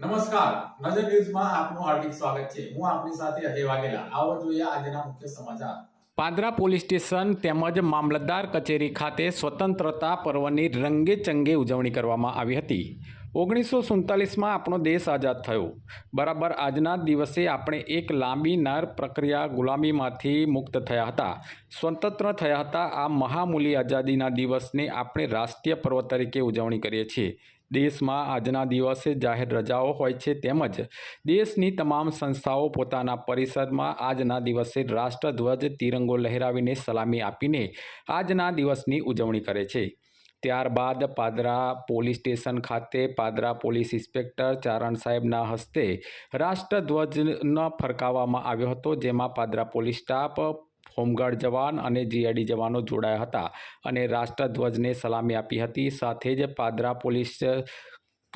નમસ્કાર. નજર ન્યૂઝમાં આપનું હાર્દિક સ્વાગત છે. હું આપની સાથે અજય વાઘેલા. આવો જોઈએ આજના મુખ્ય સમાચાર. પાદરા પોલીસ સ્ટેશન તેમજ મામલતદાર કચેરી ખાતે સ્વતંત્રતા પર્વની રંગેચંગે ઉજવણી કરવામાં આવી હતી. ઓગણીસો સુડતાલીસમાં આપણો દેશ આઝાદ થયો. બરાબર આજના દિવસે આપણે એક લાંબી નાર પ્રક્રિયા ગુલામીમાંથી મુક્ત થયા હતા. સ્વતંત્ર થયા હતા. આ મહામૂલી આઝાદીના દિવસને આપણે રાષ્ટ્રીય પર્વ તરીકે ઉજવણી કરીએ છીએ. દેશમાં આજના દિવસે જાહેર રજાઓ હોય છે તેમજ દેશની તમામ સંસ્થાઓ પોતાના પરિષદમાં આજના દિવસે રાષ્ટ્રધ્વજ તિરંગો લહેરાવીને સલામી આપીને આજના દિવસની ઉજવણી કરે છે. ત્યારબાદ પાદરા પોલીસ સ્ટેશન ખાતે પાદરા પોલીસ ઇન્સ્પેક્ટર ચારણ સાહેબના હસ્તે રાષ્ટ્રધ્વજનો ફરકાવવામાં આવ્યો હતો, જેમાં Padra police staff, home guard જવાન અને જીઆઈડી જવાનો જોડાયા હતા અને રાષ્ટ્રધ્વજને સલામી આપી હતી. સાથે જ પાદરા પોલીસ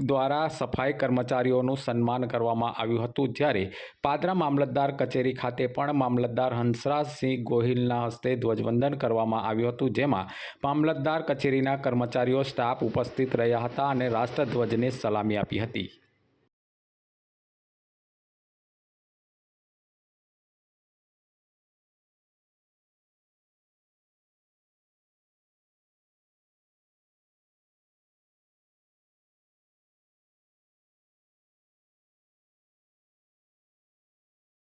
દ્વારા સફાઈ કર્મચારીઓનું સન્માન કરવામાં આવ્યું હતું. જ્યારે પાદરા મામલતદાર કચેરી ખાતે પણ મામલતદાર હંસરાજસિંહ ગોહિલના હસ્તે ધ્વજવંદન કરવામાં આવ્યું હતું, જેમાં મામલતદાર કચેરીના કર્મચારીઓ, સ્ટાફ ઉપસ્થિત રહ્યા હતા અને રાષ્ટ્રધ્વજને સલામી આપી હતી.